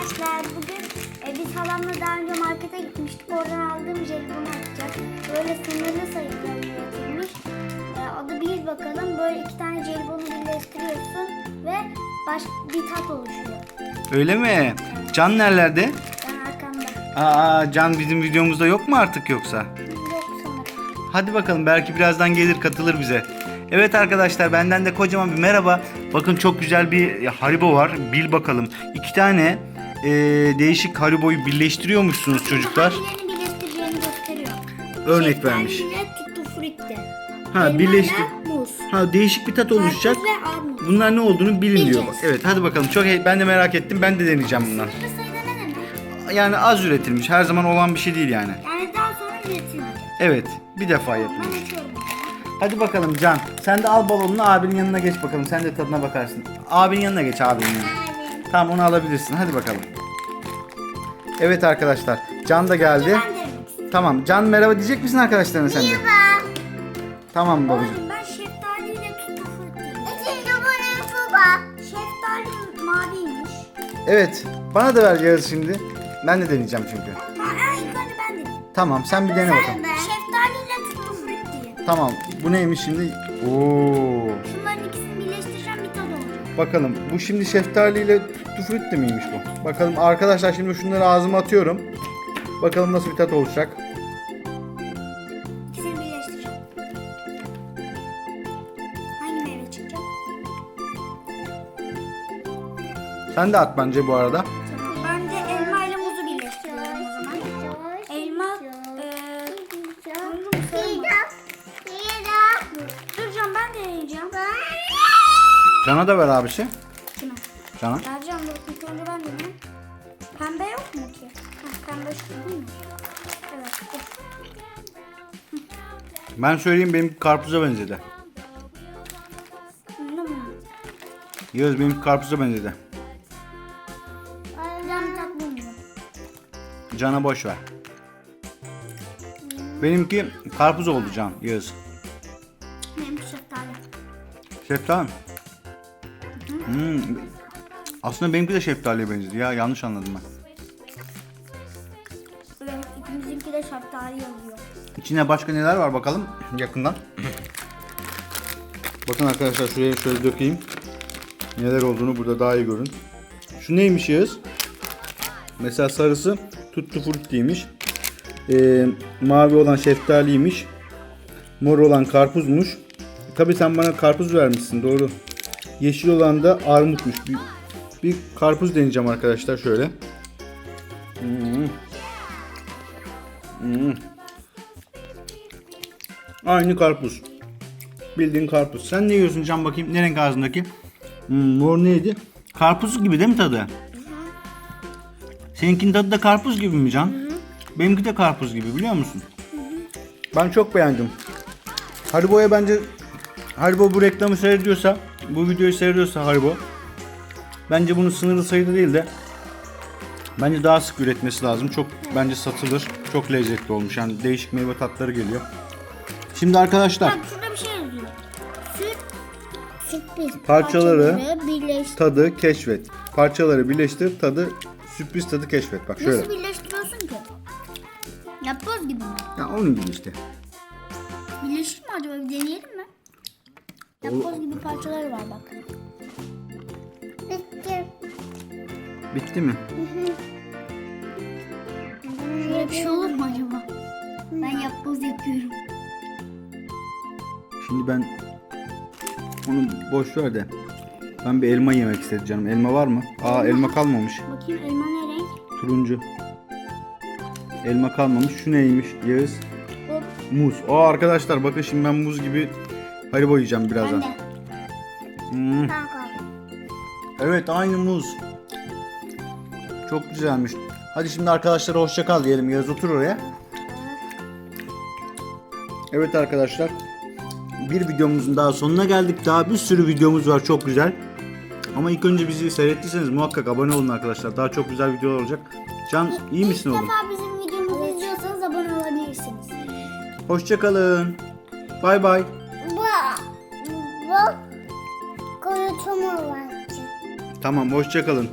arkadaşlar bugün e, biz halamla daha önce markete gitmiştik. Oradan aldığım jelibonu atacağız. Böyle sınırlı sayıda üretilmiş. E, adı bir bakalım. Böyle iki tane jelibonu birleştiriyorsun ve baş, bir tat oluşuyor. Öyle mi? Can nerelerde? Ben arkamda. Aa Can bizim videomuzda yok mu artık yoksa? Yok sanırım. Hadi bakalım belki birazdan gelir katılır bize. Evet arkadaşlar benden de kocaman bir merhaba. Bakın çok güzel bir Haribo var. Bil bakalım. İki tane e, değişik Haribo'yu birleştiriyormuşsunuz çocuklar. Hangilerini birleştireceğini gösteriyor. Örnek vermiş. Şeftaliyle tutti frutti. Ha birleştir. Muz. Ha değişik bir tat oluşacak. Karpuz ve armut. Bunlar ne olduğunu bilin diyor. Bileceğiz. Evet hadi bakalım. Çok he- ben de merak ettim. Ben de deneyeceğim bunlar. Sınırlı sayıda ne demek? Yani az üretilmiş. Her zaman olan bir şey değil yani. Yani daha sonra üretilmeyecek. Evet. Bir defa Ben yapılmış. açıyorum. Hadi bakalım Can. Sen de al balonunu abinin yanına geç bakalım. Sen de tadına bakarsın. Abinin yanına geç abinin yanına. Tamam onu alabilirsin. Hadi bakalım. Evet arkadaşlar. Can da geldi. Ben istiyorum. Tamam. Can merhaba diyecek misin arkadaşlarına sen de? Tamam babacığım. Ben şeftaliyle frutti. İkinci bu ne tuba? Şeftali maviymiş. Evet. Bana da ver Yağız şimdi. Ben de deneyeceğim çünkü. Ha, ilk önce ben deneyeyim. Tamam sen bir dene bakalım. Şeftaliyle tutti frutti. Tamam. Bu neymiş şimdi? Oo. Şunların ikisini birleştireceğim bir tadı olacak. Bakalım. Bu şimdi şeftaliyle tutti frutti miymiş bu? Bakalım arkadaşlar şimdi şunları ağzıma atıyorum. Bakalım nasıl bir tat olacak. İkisini birleştireceğim. Hangi meyve çıkacak? Sen de at bence bu arada. Tamam. Ben de elma ile muzu birleştiriyorum o zaman. Elma, eee Duracağım ben de deneyeceğim. Cana da ver abisi. Cana. Vereceğim dur. İlk önce ben deneyeyim. Pembe yok mu ki? Heh, pembe şu değil mi? Evet. Ben söyleyeyim benim karpuza benzedi. Yağız benim karpuza benzedi. Ben tat. Cana boş ver. Benimki karpuz oldu Can Yağız. Benim şeftali. Şeftali? Hmm. Aslında benimki de şeftaliye benzedi ya yanlış anladım ben. Evet, ikimizinki de şeftali yazıyor. İçine başka neler var bakalım yakından. Bakın arkadaşlar şuraya şöyle dökeyim. Neler olduğunu burada daha iyi görün. Şu neymiş Yağız? Mesela sarısı tuttu fruttiymiş. Ee, mavi olan şeftaliymiş. Mor olan karpuzmuş. Tabi sen bana karpuz vermişsin doğru. Yeşil olan da armutmuş. Bir, karpuz deneyeceğim arkadaşlar şöyle. Hmm. Hmm. Aynı karpuz. Bildiğin karpuz. Sen ne yiyorsun Can bakayım? Ne renk ağzındaki? Hmm, mor neydi? Karpuz gibi değil mi tadı? Seninkinin tadı da karpuz gibi mi Can? Benimki de karpuz gibi biliyor musun? Ben çok beğendim. Haribo'ya bence Haribo bu reklamı seyrediyorsa, bu videoyu seyrediyorsa Haribo bence bunu sınırlı sayıda değil de bence daha sık üretmesi lazım. Çok bence satılır. Çok lezzetli olmuş. Yani değişik meyve tatları geliyor. Şimdi arkadaşlar Bak şurada bir şey yazıyor. Süt, sürpriz Parçaları birleş. tadı keşfet. Parçaları birleştir, tadı sürpriz tadı keşfet. Bak şöyle. Nasıl birleştiriyorsun ki? Yapboz gibi mi? Ya onun gibi işte. Birleşir mi acaba? Bir deneyelim mi? Yapboz gibi parçaları var bak. Bitti. Mi? Şöyle bir şey olur mu acaba? Ben yapboz yapıyorum. Şimdi ben onu boş ver de. Ben bir elma yemek istedim canım. Elma var mı? Aa elma kalmamış. Bakayım elma ne renk? Turuncu. Elma kalmamış. Şu neymiş Yağız? Hop. Muz. Aa arkadaşlar bakın şimdi ben muz gibi haribo yiyeceğim Ben birazdan. de. Hmm. Evet aynı muz. Çok güzelmiş. Hadi şimdi arkadaşlara hoşça kal diyelim. Yağız otur oraya. Evet arkadaşlar. Bir videomuzun daha sonuna geldik. Daha bir sürü videomuz var çok güzel. Ama ilk önce bizi seyrettiyseniz muhakkak abone olun arkadaşlar. Daha çok güzel videolar olacak. Can iyi misin İlk oğlum? defa bizim videomuzu izliyorsanız abone olabilirsiniz. Hoşça kalın. Bay bay. Bu, bu koyutuma var. Tamam hoşça kalın.